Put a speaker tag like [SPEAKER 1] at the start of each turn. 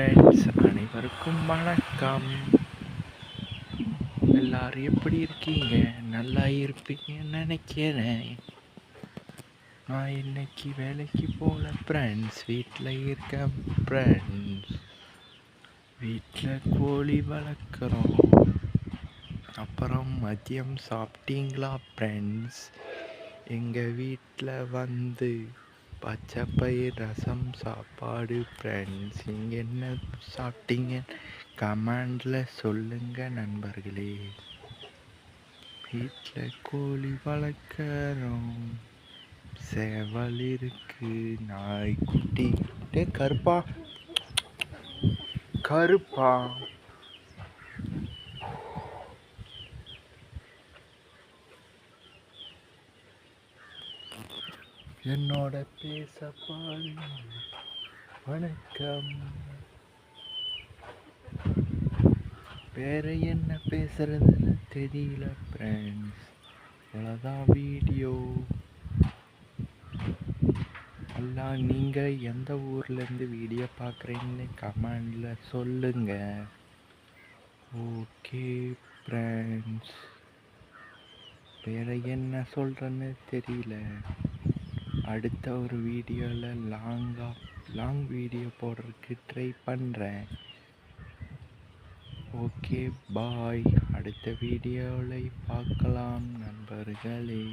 [SPEAKER 1] Friends அனைவருக்கும் வணக்கம். எல்லாரும் எப்படி இருக்கீங்க? நல்லா இருப்பீங்கன்னு நினைக்கிறேன். நான் இன்னைக்கு வேலைக்கு போகல ஃப்ரெண்ட்ஸ் வீட்டில் இருக்கேன் ஃப்ரெண்ட்ஸ் வீட்டில் கோழி வளர்க்குறோம். அப்புறம் மதியம் சாப்பிட்டீங்களா ஃப்ரெண்ட்ஸ் எங்கள் வீட்டில் வந்து பச்சை பயிர் ரசம் சாப்பாடு ஃப்ரெண்ட்ஸ் இங்கே என்ன சாப்பிட்டீங்க? கமெண்டில் சொல்லுங்கள் நண்பர்களே. வீட்டில் கோழி வளர்க்குறோம். செவல் இருக்கு. நாய்க்குட்டி. டே கருப்பா. கருப்பா. என்னோட பேச பாரு. வணக்கம். வேற என்ன பேசுறதுன்னு தெரியல ஃப்ரெண்ட்ஸ் அவ்வளோதான் வீடியோ எல்லாம் நீங்கள் எந்த ஊர்லேருந்து வீடியோ பார்க்குறீங்கன்னு கமெண்டில் சொல்லுங்க. ஓகே ஃப்ரெண்ட்ஸ் வேற என்ன சொல்கிறேன்னு தெரியல. அடுத்த ஒரு வீடியோவில் லாங்காக லாங் வீடியோ போடுறதுக்கு ட்ரை பண்ணுறேன் ஓகே பாய் அடுத்த வீடியோவில் பார்க்கலாம் நண்பர்களே.